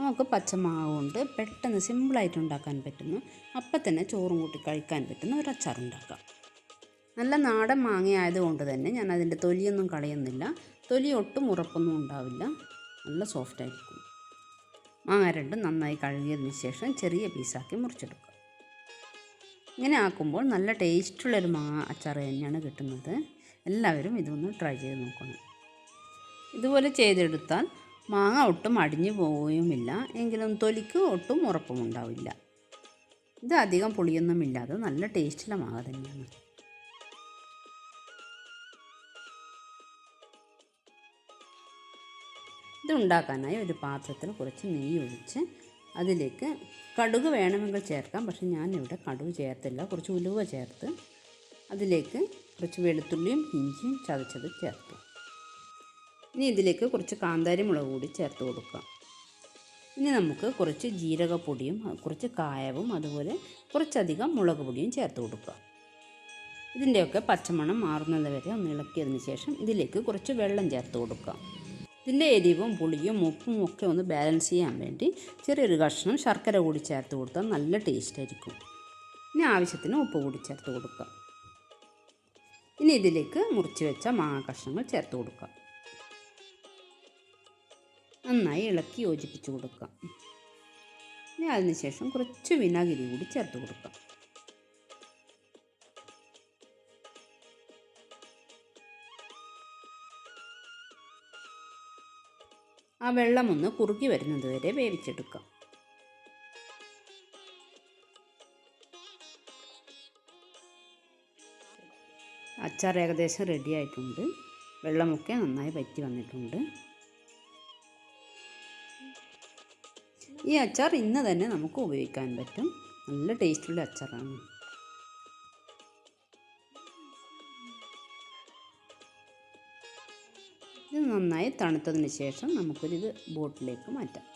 നമുക്ക് പച്ചമാവ് കൊണ്ട് പെട്ടെന്ന് സിമ്പിളായിട്ട് ഉണ്ടാക്കാൻ പറ്റുന്നു. അപ്പം തന്നെ ചോറും കൂട്ടി കഴിക്കാൻ പറ്റുന്ന ഒരു അച്ചാർ ഉണ്ടാക്കാം. നല്ല നാടൻ മാങ്ങ ആയതുകൊണ്ട് തന്നെ ഞാൻ അതിന്റെ തൊലിയൊന്നും കളയുന്നില്ല. തൊലി ഒട്ടും ഉറപ്പൊന്നും ഉണ്ടാവില്ല. നല്ല സോഫ്റ്റ് ആയിരിക്കും മാങ്ങ രണ്ടും നന്നായി കഴുകിയതിന് ശേഷം ചെറിയ പീസാക്കി മുറിച്ചെടുക്കുക ഇങ്ങനെ ആക്കുമ്പോൾ നല്ല ടേസ്റ്റുള്ളൊരു മാങ്ങ അച്ചാർ തന്നെയാണ് കിട്ടുന്നത്. എല്ലാവരും ഇതൊന്ന് ട്രൈ ചെയ്ത് നോക്കണം. ഇതുപോലെ ചെയ്തെടുത്താൽ മാങ്ങ ഒട്ടും അടിഞ്ഞു പോവുകയുമില്ല. എങ്കിലും തൊലിക്ക് ഒട്ടും ഉറപ്പുമുണ്ടാവില്ല. ഇത് അധികം പുളിയൊന്നുമില്ലാതെ നല്ല ടേസ്റ്റുള്ള മാങ്ങ തന്നെയാണ് ഇതുണ്ടാക്കാനായി ഒരു പാത്രത്തിൽ കുറച്ച് നെയ്യ് ഒഴിച്ച് അതിലേക്ക് കടുക് വേണമെങ്കിൽ ചേർക്കാം. പക്ഷെ ഞാനിവിടെ കടുക് ചേർത്തില്ല. കുറച്ച് ഉലുവ ചേർത്ത് അതിലേക്ക് കുറച്ച് വെളുത്തുള്ളിയും ഇഞ്ചിയും ചതച്ചത് ചേർത്തു ഇനി ഇതിലേക്ക് കുറച്ച് കാന്താരി മുളക് കൂടി ചേർത്ത് കൊടുക്കാം. ഇനി നമുക്ക് കുറച്ച് ജീരകപ്പൊടിയും കുറച്ച് കായവും അതുപോലെ കുറച്ചധികം മുളക് പൊടിയും ചേർത്ത് കൊടുക്കുക ഇതിന്റെയൊക്കെ പച്ചമണം മാറുന്നത് വരെ ഒന്ന് ഇളക്കിയതിന് ശേഷം ഇതിലേക്ക് കുറച്ച് വെള്ളം ചേർത്ത് കൊടുക്കാം. ഇതിന്റെ എരിവും പുളിയും ഉപ്പും ഒക്കെ ഒന്ന് ബാലൻസ് ചെയ്യാൻ വേണ്ടി ചെറിയൊരു കഷ്ണം ശർക്കര കൂടി ചേർത്ത് കൊടുത്താൽ നല്ല ടേസ്റ്റ് ആയിരിക്കും. ഇനി ആവശ്യത്തിന് ഉപ്പ് കൂടി ചേർത്ത് കൊടുക്കുക ഇനി ഇതിലേക്ക് മുറിച്ച് വെച്ച മാങ്ങ കഷ്ണങ്ങൾ ചേർത്ത് കൊടുക്കുക നന്നായി ഇളക്കി യോജിപ്പിച്ച് കൊടുക്കാം. ഇനി അതിനുശേഷം കുറച്ച് വിനാഗിരി കൂടി ചേർത്ത് കൊടുക്കാം. ആ വെള്ളം ഒന്ന് കുറുകി വരുന്നത് വരെ വേവിച്ചെടുക്കാം. അച്ചാർ ഏകദേശം റെഡി ആയിട്ടുണ്ട്. വെള്ളമൊക്കെ നന്നായി വറ്റി വന്നിട്ടുണ്ട്. ഈ അച്ചാർ ഇന്ന് തന്നെ നമുക്ക് ഉപയോഗിക്കാൻ പറ്റും. നല്ല ടേസ്റ്റുള്ള അച്ചാറാണ്. ഇത് നന്നായി തണുത്തതിന് ശേഷം നമുക്കൊരിത് ബോട്ടിലേക്ക് മാറ്റാം.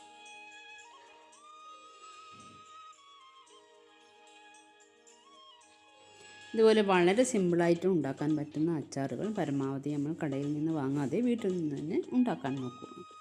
ഇതുപോലെ വളരെ സിമ്പിളായിട്ട് ഉണ്ടാക്കാൻ പറ്റുന്ന അച്ചാറുകൾ പരമാവധി നമ്മൾ കടയിൽ നിന്ന് വാങ്ങാതെ വീട്ടിൽ നിന്ന് തന്നെ ഉണ്ടാക്കാൻ നോക്കുക